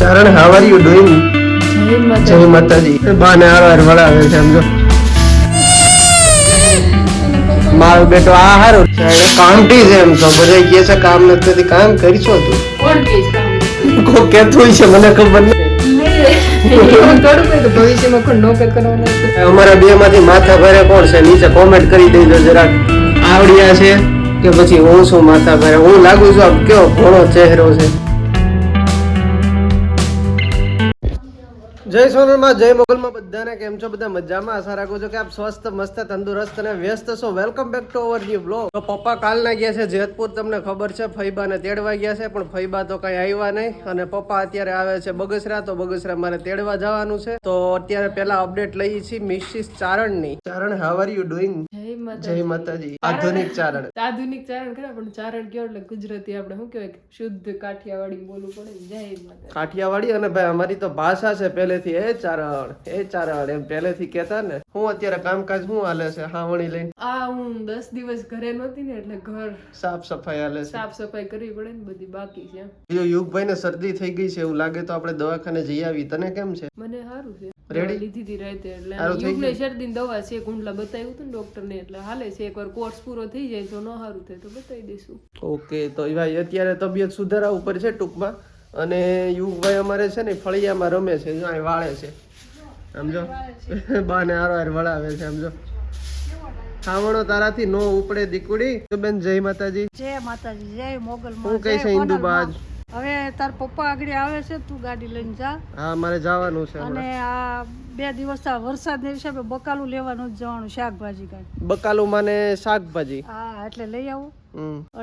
Charan how are you doing જય માતાજી. બાને હાર વળાવે છે સમજો. મારો બેટો આ હારો કામટી છે એમ તો. બધા કહે છે કામ નથી. કામ કરશો તું. કો કે છે મને ખબર છે? અમારા બે માંથી માથા ભરે કોણ છે? નીચે કોમેન્ટ કરી દેજો જરાક. આવડિયા છે કે પછી હું શું માથા ભરે? હું લાગુ છું આમ કેવો ઘોડો ચહેરો છે. જય સોનલમાં જય મોગલમાં બધાને કેમ છો? બધા મજામાં? આશા રાખું છું કે આપ સ્વસ્થ મસ્ત તંદુરસ્ત અને વ્યસ્ત છો. Welcome back to our new blog તો પપ્પા કાલના ગયા છે જેતપુર તમને ખબર છે ફઈબાને તેડવા ગયા છે પણ ફૈબા તો કઈ આવ્યા નહીં. અને પપ્પા અત્યારે આવે છે બગસરા તો બગસરા મારે તેડવા જવાનું છે. તો અત્યારે પેલા અપડેટ લઈએ છીએ Mrs ચારણની. Charan how are you doing જય માતાજી. આધુનિક ચારણ. આધુનિક ચારણ ખરા પણ ચારણ કયો? એટલે ગુજરાતી આપણે શું કહેવાય? શુદ્ધ કાઠિયાવાડી બોલવું પડે જય માતા કાઠિયાવાડી? અને ભાઈ અમારી તો ભાષા છે પહેલેથી એ ચારણ એ ચારણ એમ પહેલેથી કહેતા ને. હું અત્યારે કામકાજ શું હાલે છે? હાવણી લઈને. આ હું દસ દિવસ ઘરે નહોતી ને એટલે ઘર સાફ સફાઈ હાલે છે. સાફ સફાઈ કરવી પડે ને બધી બાકી છે જો યુગભાઈ ને શરદી થઈ ગઈ છે એવું લાગે તો આપણે દવાખાને જઈ આવી તને કેમ છે? મને સારું છે. રેડી લીધી હતી રાતે એટલે યુગને શરદીની દવા છે કુંડલા બતાવ્યું હતું ને ડોક્ટર ને એટલે હાલે છે. એકવાર કોર્સ પૂરો થઈ જાય તો ન સારું થાય તો બતાવી દઈશું ઓકે તો ભાઈ અત્યારે તબિયત સુધારા ઉપર છે ટૂંકમાં? અને યુગભાઈ અમારે છે ને ફળિયામાં રમે છે જો અહીં વાળે છે. સમજો? બાને હારો હાર વળાવે છે સમજો? ખાવણો તારાથી નો ઉપડે દીકુડી. તો બેન જય માતાજી. જય માતાજી જય મોગલ હું કઈ છે હિન્દુબાજ હવે તાર પપ્પા આગળ આવે છે તું ગાડી લઈને જા. હા મારે જવાનું છે અને આ બે દિવસ આ વરસાદના હિસાબે બકાલું લેવાનું જવાનું શાકભાજી કાંઈ. બકાલું માને શાકભાજી. હા એટલે લઈ આવું.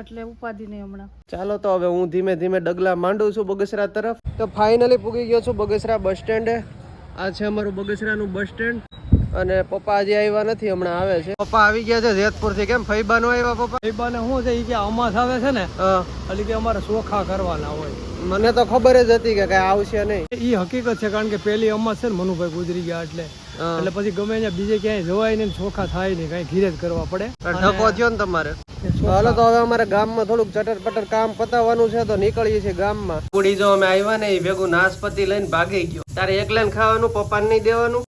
એટલે ઉપાધિ નહીં હમણાં. ચાલો તો હવે હું ધીમે ધીમે ડગલા માંડું છું બગસરા તરફ. તો ફાઇનલી પૂગી ગયો છું બગસરા બસ સ્ટેન્ડે આ છે અમારું બગસરાનું બસ સ્ટેન્ડ અને પપ્પા હજી આવ્યા નથી હમણાં આવે છે. પપ્પા આવી ગયા છે જેતપુરથી કેમ ફૈબા નો આવ્યા પપ્પા? ભાઈબાને શું છે એ કે અમાસ આવે છે ને એટલે કે અમારે ચોખા કરવાના હોય. મને તો ખબર જ હતી કે કઈ આવશે નહીં. એ હકીકત છે કારણ કે પેલી અમાસ છે ને મનુભાઈ ગુજરી ગયા એટલે. એટલે પછી ગમે ત્યાં બીજે ક્યાંય જવાય નહીં ને ચોખા થાય નહીં કઈ ઘીરે જ કરવા પડે. ઢકો થયો ને તમારે? તો હાલો તો હવે અમારે ગામમાં થોડુંક ચટર પટર કામ પતાવવાનું છે તો નીકળીએ છીએ ગામમાં કુડી જો અમે આવ્યા ને એ ભેગું નાશપતિ લઈને ભાગી ગયો તારે એકલાને ખાવાનું પપ્પાને નહીં દેવાનું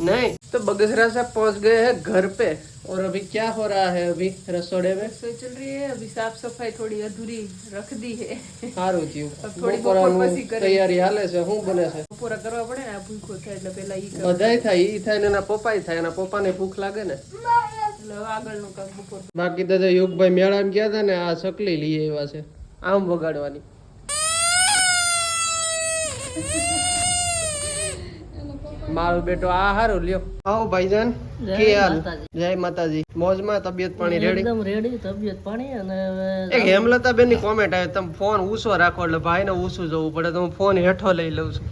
नहीं तो बगसरा से पहुंच गए हैं घर पे और अभी क्या हो रहा है अभी रसोड़े में રસોઈ ચલ રહી है अभी साफ सफाई थोड़ी अधूरी रख दी है સારું થયું થોડી બપોરાનું બપોર પછી કરીએ. તૈયારી હાલે છે શું બને છે બપોરા કરવા પડે ને આ ભૂખો થાય એટલે પેલા ઈ કરે બધાય થાય ઈ થાય ને એના પપ્પાય થાય એના પપ્પાને ભૂખ લાગે ને બાકી તો જો યુગભાઈ મેળામાં ગયા હતા ને આ સકલી લઈ આવ્યા છે. આમ વગાડવાની. મારો બેટો આ હારું લ્યો. આવો ભાઈજાન કે હાલ? જય માતાજી. મોજમાં તબિયત પાણી રેડી? એકદમ રેડી તબિયત પાણી અને એક હેમલતા બેનની કોમેન્ટ આવે તમે ફોન ઊંચો રાખો એટલે ભાઈ ને ઊંચું જવું પડે તો હું ફોન હેઠો લઈ લઉં છું.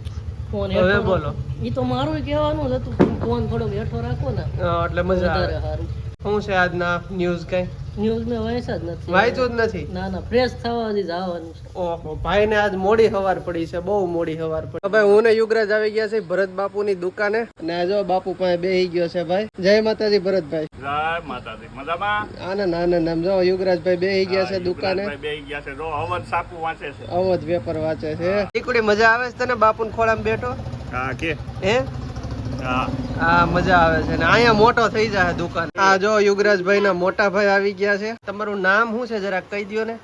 ફોન હવે બોલો. ઈ તો મારું કહેવાનું હતું ફોન થોડોક હેઠો રાખો ને એટલે મજા આવે. સારું. શું છે આજના ન્યૂઝ કઈ? ન્યૂઝ ને વાંચ્યા જ નથી. વાંચ્યું જ નથી? ના ના ફ્રેશ થવા હજી જવાનું છે. ઓહો ભાઈ ને આજ મોડી હવાર પડી છે બહુ મોડી હવાર પડી. તો ભાઈ હું ને યુગરાજ આવી ગયા છે ભરત બાપુ ની દુકાને. અને આ જો બાપુ પાસે બેહી ગયો છે ભાઈ. જય માતાજી ભરતભાઈ. જય માતાજી. મજામાં? આનંદ આનંદ આમ જો યુગરાજભાઈ બેહી ગયા છે દુકાને. બેહી ગયા છે. જો અવધ સાપુ વાંચે છે. અવધ પેપર વાંચે છે. ટીકડી મજા આવે છે તને બાપુ ને ખોળામાં બેઠો? હા કે. હે? મજા આવે છે ને અહીંયા મોટો થઈ જાય દુકાન. આ જો યુગરાજભાઈ ના મોટા ભાઈ આવી ગયા છે. તમારું નામ શું છે જરાક કહી દો ને?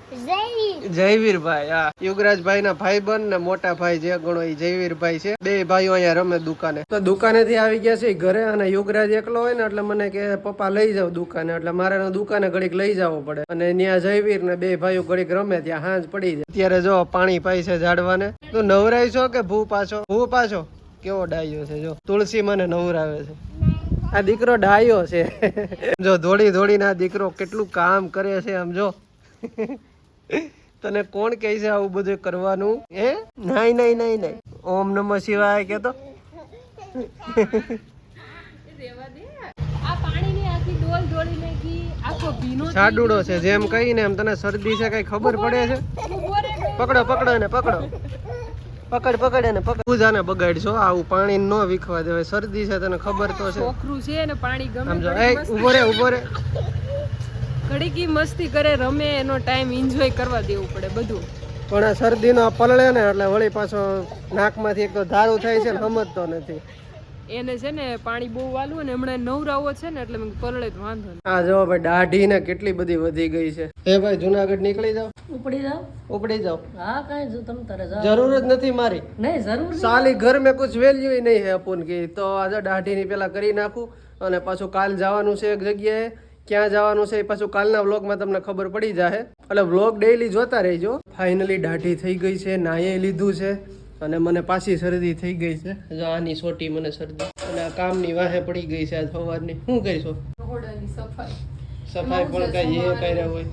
જયવીરભાઈ હા. યુગરાજભાઈ ના ભાઈ બન ને મોટા ભાઈ જે ગણો એ જયવીરભાઈ છે. બે ભાઈઓ અહીંયા રમે દુકાને. તો દુકાને થી આવી ગયા છે ઘરે અને યુગરાજ એકલો હોય ને એટલે મને કે પપ્પા લઈ જાવ દુકાને. એટલે મારે દુકાને ઘડીક લઈ જવો પડે. અને ત્યાં જયવીર ને બે ભાઈઓ ઘડીક રમે ત્યાં હાંજ પડી જાય. અત્યારે જો પાણી પાય છે ઝાડવાને. તું નવરાય છો કે ભૂ પાછો? ભૂ પાછો? કેવો ડાયો છે જો? તુલસી મને નવરાવે છે. આ દીકરો ડાયો છે. જો ધોળી દોડીને આ દીકરો કેટલું કામ કરે છે આમ તને કોણ કહે છે આવું બધું કરવાનું? હે? નહીં નહીં નહીં નહીં ઓમ નમઃ શિવાય કે તો છે, જેમ કહીને એમ તને શરદી છે, કઈ ખબર પડે છે? પકડો પકડો ને પકડો. પકડ પકડ એને પકડ. પૂજાને બગાડશો આવું પાણી ન વીખવા દેવાય શરદી છે તને ખબર તો છે. છોકરું છે ને પાણી ગમે સમજો. એ ઊભો રે ઊભો રે. ઘડીકી મસ્તી કરે રમે એનો ટાઈમ એન્જોય કરવા દેવું પડે બધું. પણ આ શરદીનો પલળે ને એટલે વળી પાછો નાકમાંથી એક તો ધારું થાય છે ને સમજતો નથી. એને છે ને પાણી બહુ વાલું અને હમણાં નવરાવો છે ને એટલે પરળે જ વાંધો આ જો ભાઈ દાઢી ને કેટલી બધી વધી ગઈ છે. એ ભાઈ જુનાગઢ નીકળી જાવ ઉપડી જાવ ઉપડી જાવ હા કાંઈ જો તમે તારે જાવ જરૂર જ નથી મારી. નહીં જરૂર સાલી ઘર મેં કુછ વેલ્યુ નહીં હે અપુન કી. તો આજે દાઢી ની પેલા કરી નાખું અને પાછું કાલ જવાનું છે એક જગ્યાએ. ક્યાં જવાનું છે એ પાછું કાલના વ્લોગમાં તમને ખબર પડી જાય એટલે વ્લોગ ડેઈલી જોતા રહેજો. ફાઇનલી દાઢી થઈ ગઈ છે નાયે લીધું છે. અને મને પાછી શરદી થઈ ગઈ છે. જો આની સોટી મને શરદી. અને આ કામની વાહે પડી ગઈ છે આજ સવારની શું કરીશું? સફાઈ. સફાઈ પણ કઈ એ કર્યા હોય.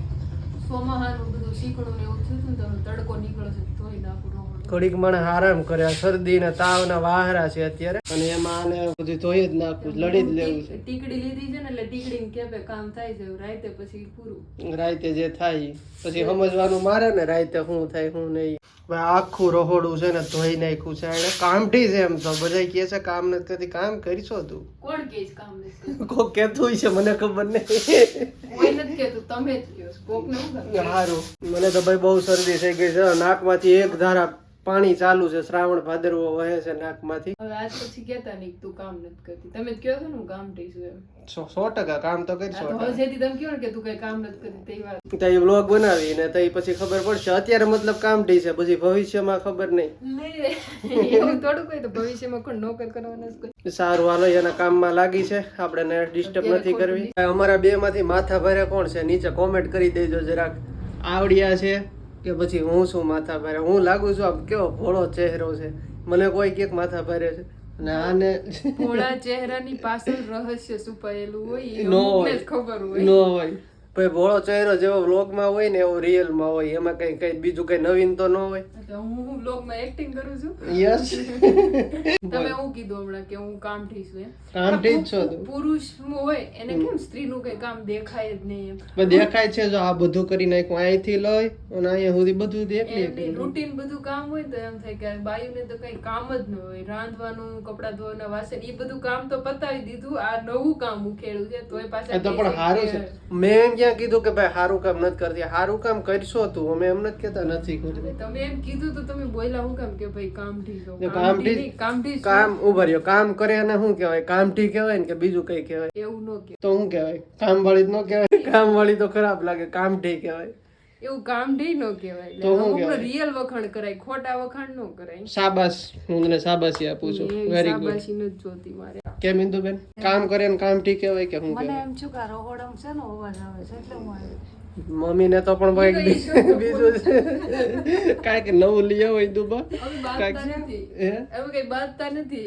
સોમાહાનું બધું શીખડું ને એવું થયું હતું ને તડકો નીકળશે છે ના ધોઈ નાખું ઘડીક માણસ આરામ કર્યા શરદી ને તાવ ના વાહરા છે અત્યારે. અને એમાં આને બધું ધોઈ જ નાખવું લડી જ લેવું છે. ટીકડી લીધી છે ને એટલે ટીકડી કેપે કામ થાય છે રાતે પછી પૂરું. રાતે જે થાય પછી સમજવાનું મારે ને રાતે શું થાય શું નહીં. ભાઈ આખું રહોડું છે ને ધોઈ નાખ્યું છે એને કામઠી છે એમ તો. બધા કહે છે કામ નથી કરતી કામ કરીશો તું? કોણ કે છે કામ નથી? કોક કેતું છે મને ખબર નહીં? સારું મને તો ભાઈ બહુ શરદી થઈ ગઈ છે નાકમાંથી એક ધારા પાણી ચાલુ છે શ્રાવણ ભાદરવો વહે છે નાકમાંથી. હવે આજ પછી કેતા નહીં તું કામ નથી કરતી. તમે કયો છો ને હું કામ થઈશું એમ. સો ટકા કામ તો આ કરીશો જેથી તમે કયો ને કે તું કઈ કામ નથી કરતી તે વાત. તો એ બ્લોગ બનાવી ને તો પછી ખબર પડશે. અત્યારે મતલબ કામઠી છે પછી ભવિષ્યમાં ખબર નહીં. નહીં એવું થોડું કોઈ તો ભવિષ્યમાં કોણ નોકર કરવાના જ સારું હાલો એના કામમાં લાગી છે. આપણે ડિસ્ટર્બ નથી કરવી. અમારા બે માંથી માથા ભરે કોણ છે? નીચે કોમેન્ટ કરી દેજો જરાક. આવડિયા છે. કે પછી હું શું માથા ભારે? હું લાગુ છું આમ કેવો ભોળો ચહેરો છે. મને કોઈ કેક માથા ભારે છે. અને આને ભોળા ચહેરાની પાછળ રહસ્ય છુપાયેલું હોય એ નો હોય. ખબર હોય નો હોય. ભાઈ ભોળો ચહેરો જેવો વ્લોગમાં હોય ને એવો રિયલમાં હોય એમાં કઈ કઈ બીજું કઈ નવીન તો ન હોય? તો હું બ્લોગમાં એક્ટિંગ કરું છું? યસ તમે હું કીધું હમણાં કે હું કામ થઈશું એમ. કામઠી જ છો પુરુષ હોય એને કેમ સ્ત્રીનું કઈ કામ દેખાય જ નહીં એમ? દેખાય છે જો આ બધું કરી નાખ્યું અહીંથી લઈ અને અહીંયા સુધી બધું દેખલી રૂટીન બધું કામ હોય તો એમ થાય કે બાયુને તો કઈ કામ જ ન હોય. રાંધવાનું કપડાં ધોવાના વાસણ એ બધું કામ તો પતાવી દીધું. આ નવું કામ ઉખેડ્યું છે તોય પાછા તો પણ સારું છે. મેં એમ ક્યાં કીધું કે ભાઈ સારું કામ નથી કરતી. સારું કામ કરશો તું? અમે એમ નથી કેતા નથી કરતી. તમે એમ કીધું તો તમે બોલ્યા હું કેમ કે ભાઈ કામ ઠીક જો કામ ઠીક- કામ ઊભા રહ્યો. કામ કરે અને શું કહેવાય? કામ ઠીક કહેવાય ને કે બીજું કઈ કહેવાય? એવું ન કે તો શું કહેવાય? કામ વાળી ન કહેવાય? કામ વાળી તો ખરાબ લાગે. કામ ઠીક કહેવાય. એવું કામ ઠીક ન કહેવાય. તો હું કહેવાય? રિયલ વખાણ કરાય ખોટા વખાણ ન કરાય. શાબાશ. હું તને શાબાશી આપું છું. વેરી ગુડ શાબાશી ન જોતી મારે. કેમ ઇન્દુબેન કામ કરે ને કામ ઠીક કહેવાય કે હું મને એમ છું કે રોહોડમ છે ને અવાજ આવે છે એટલે હું મમ્મી ને તો પણ ભાઈ બીજું છે. કાંઈક નવું લઈ આવો ઇન્દુબા નથી. હે? કઈ બાંધતા નથી.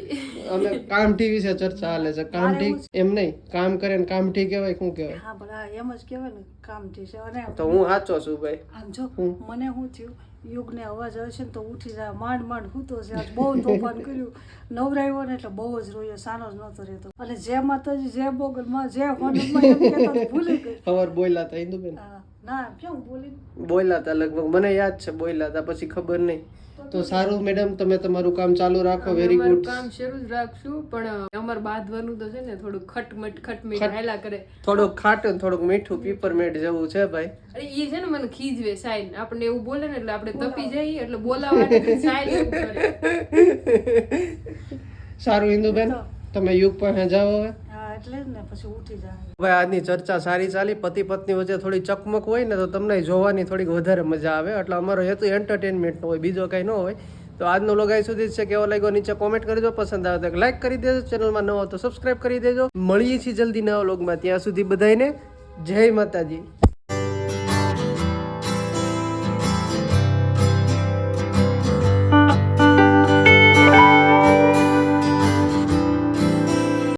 અમે કામઠી વિશે ચર્ચા હાલે છે. કામઠી એમ નહીં. કામ કરે ને કામઠી કહેવાય શું કહેવાય? હા ભલા એમ જ કહેવાય ને કામથી છે. અને તો હું સાચો છું ભાઈ. આમ જો મને શું થયું? યુગને અવાજ આવે છે ને તો ઉઠી જાય માંડ માંડ હૂતો છે આજ બહુ તોફાન કર્યું. નવરાયો ને એટલે બહુ જ રોયો સાનો જ નહોતો રહેતો. અને જે માતાજી જે બોગલમાં જે હોનમાં એમ કહેતા ભૂલી ગઈ. ખબર બોલ્યા હતા ઇન્દુબેન ના કેમ બોલી? બોલ્યા હતા લગભગ મને યાદ છે બોલ્યા હતા પછી ખબર નહીં. તો સારું મેડમ તમે તમારું કામ ચાલુ રાખો વેરી ગુડ કામ શરૂ જ રાખશું પણ અમાર બાંધવાનું તો છે ને થોડું ખટમટ ખટમીટ હેલા કરે. થોડું ખાટું થોડુંક મીઠું પીપરમેન્ટ જેવું છે ભાઈ. અરે એ છે ને મને ખીજવે સાઈન. આપણે એવું બોલે ને એટલે આપણે તપી જઈએ એટલે બોલાવા સાઈન સારું ઇન્દુબેન તમે યુગ પાસે જાઓ હવે. એટલે જ ને પછી ઉઠી જાય. ભાઈ આજની ચર્ચા સારી ચાલી. પતિ પત્ની વચ્ચે થોડી ચકમક હોય ને તો તમને જોવાની થોડીક વધારે મજા આવે. એટલે અમારો હેતુ એન્ટરટેનમેન્ટનો હોય, બીજો કંઈ ન હોય. તો આજનો લોગ સુધી છે. કેવો લાગ્યો નીચે કોમેન્ટ કરજો. પસંદ આવે તો લાઈક કરી દેજો. ચેનલમાં નવો તો સબસ્ક્રાઈબ કરી દેજો. મળીએ છીએ જલ્દી નવા લોગમાં ત્યાં સુધી બધાને જય માતાજી.